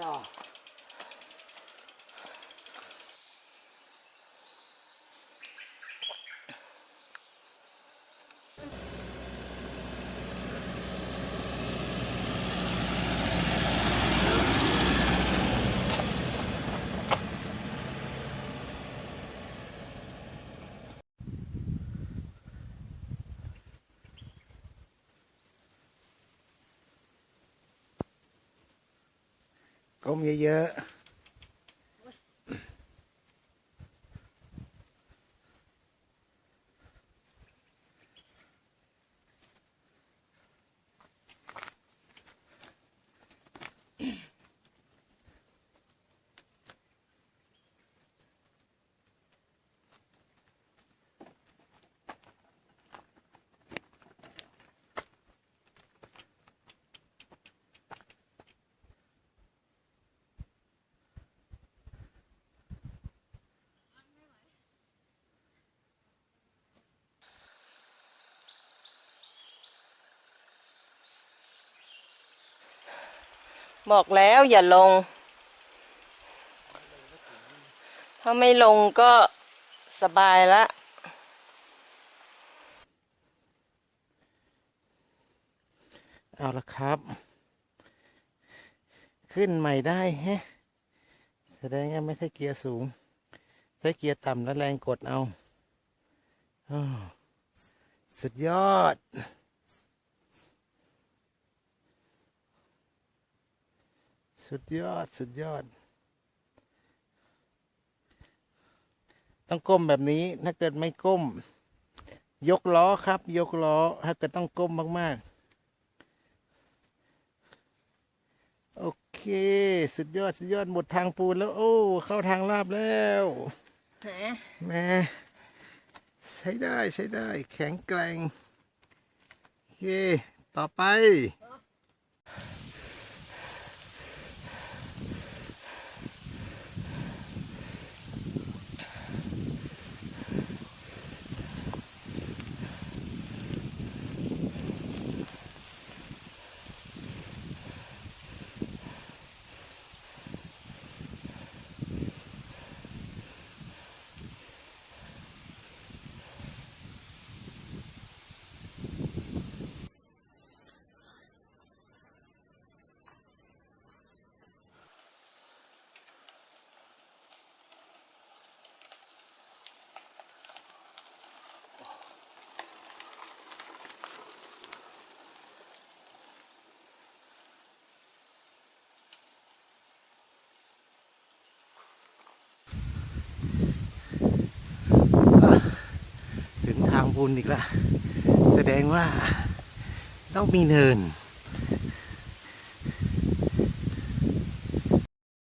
ต่อ ก้มเยอะๆ บอกแล้วอย่าลง ถ้าไม่ลงก็สบายละเอาละครับ ขึ้นใหม่ได้ฮะแสดงว่าไม่ใช่เกียร์สูง ใช้เกียร์ต่ำแล้วแรงกดเอาอสุดยอด สุดยอด สุดยอด ต้องก้มแบบนี้ ถ้าเกิดไม่ก้ม ยกล้อครับ ยกล้อ ถ้าเกิดต้องก้มมาก ๆ โอเค สุดยอด สุดยอด หมดทางปูนแล้ว โอ้ เข้าทางลาบแล้วแหม่ใช้ได้ใช้ได้ แข็งแกร่งโอเค ต่อไป ถึงทางบุญอีกแล้วแสดงว่าต้องมีเนิน